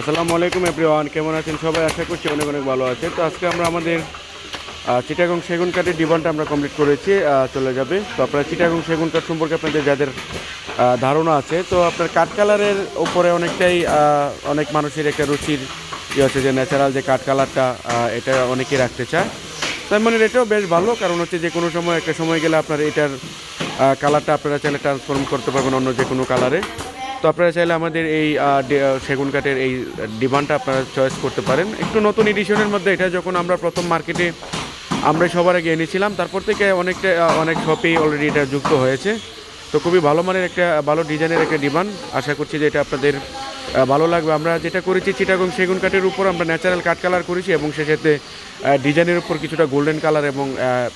আসসালামু আলাইকুম এভরিওয়ান, কেমন আছেন সবাই? আশা করছি অনেক অনেক ভালো আছে তো আজকে আমরা আমাদের চিটাগং সেগুন কাঠের ডিমান্ডটা আমরা কমপ্লিট করেছি চলে যাবে। তো আপনারা চিটাগং সেগুন কাঠ সম্পর্কে আপনাদের যাদের ধারণা আছে, তো আপনার কাঠ কালারের উপরে অনেকটাই অনেক মানুষের একটা রুচির ইয়ে হচ্ছে যে ন্যাচারাল যে কাঠ কালারটা এটা অনেকেই রাখতে চায়। তার মানে এটাও বেশ ভালো, কারণ হচ্ছে যে কোনো সময়, একটা সময় গেলে আপনার এটার কালারটা আপনারা চাইলে ট্রান্সফর্ম করতে পারবেন অন্য যে কোনো কালারে। তো আপনারা চাইলে আমাদের এই সেগুন কাঠের এই ডিমান্ডটা আপনারা চয়েস করতে পারেন। একটু নতুন এডিশনের মধ্যে এটা যখন আমরা প্রথম মার্কেটে আমরা সবার আগে এনেছিলাম, তারপর থেকে অনেকটা অনেক শপেই অলরেডি এটা যুক্ত হয়েছে। তো খুবই ভালো মানের একটা, ভালো ডিজাইনের একটা ডিমান্ড। আশা করছি যে এটা আপনাদের ভালো লাগবে। আমরা যেটা করেছি চিটাগং সেগুন কাঠের উপর আমরা ন্যাচারাল কাঠ কালার করেছি এবং সেক্ষেত্রে ডিজাইনের উপর কিছুটা গোল্ডেন কালার এবং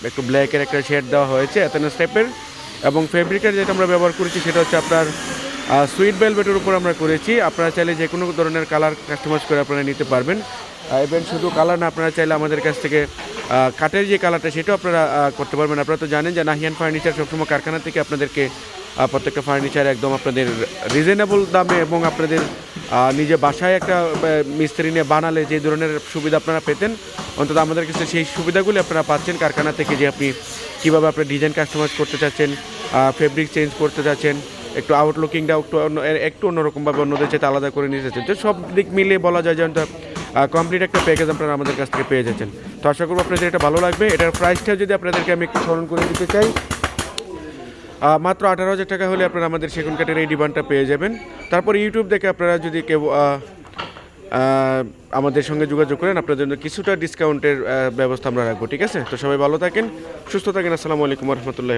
একটু ব্ল্যাকের একটা শেড দেওয়া হয়েছে এতনেস টাইপের এবং ফেব্রিকের যেটা আমরা ব্যবহার করেছি সেটা হচ্ছে আপনার সুইট ভেলভেটের উপর আমরা করেছি। আপনারা চাইলে যে কোনো ধরনের কালার কাস্টমাইজ করে আপনারা নিতে পারবেন। ইভেন শুধু কালার না, আপনারা চাইলে আমাদের কাছ থেকে কাঠের যে কালারটা, সেটাও আপনারা করতে পারবেন। আপনারা তো জানেন যে নাহিয়ান ফার্নিচার সবসময় কারখানা থেকে আপনাদেরকে প্রত্যেকটা ফার্নিচার একদম আপনাদের রিজনেবল দামে এবং আপনাদের নিজে বাসায় একটা মিস্ত্রি নিয়ে বানালে যে ধরনের সুবিধা আপনারা পেতেন, অন্তত আমাদের কাছে সেই সুবিধাগুলি আপনারা পাচ্ছেন কারখানা থেকে যে আপনি কীভাবে আপনার ডিজাইন কাস্টমাইজ করতে চাচ্ছেন ফেব্রিক চেঞ্জ করতে চাচ্ছেন একটু আউটলুকিংটা একটু অন্য একটু অন্যরকমভাবে অন্যদের চেয়ে আলাদা করে নিতে চাচ্ছেন তো সব দিক মিলিয়ে বলা যায় যে কমপ্লিট একটা প্যাকেজ আপনারা আমাদের কাছ থেকে পেয়ে যাচ্ছেন। তো আশা করব আপনাদের এটা ভালো লাগবে। এটার প্রাইসটা যদি আপনাদেরকে আমি একটু স্মরণ করে দিতে চাই মাত্র আঠারো হাজার টাকা হলে আপনারা আমাদের সেগুন কাঠের এই ডিমান্ডটা পেয়ে যাবেন। তারপর ইউটিউব দেখে আপনারা যদি কেউ আমাদের সঙ্গে যোগাযোগ করেন, আপনাদের জন্য কিছুটা ডিসকাউন্টের ব্যবস্থা আমরা রাখব, ঠিক আছে? তো সবাই ভালো থাকেন, সুস্থ থাকেন। আসসালামু আলাইকুম রহমতুল্লাহ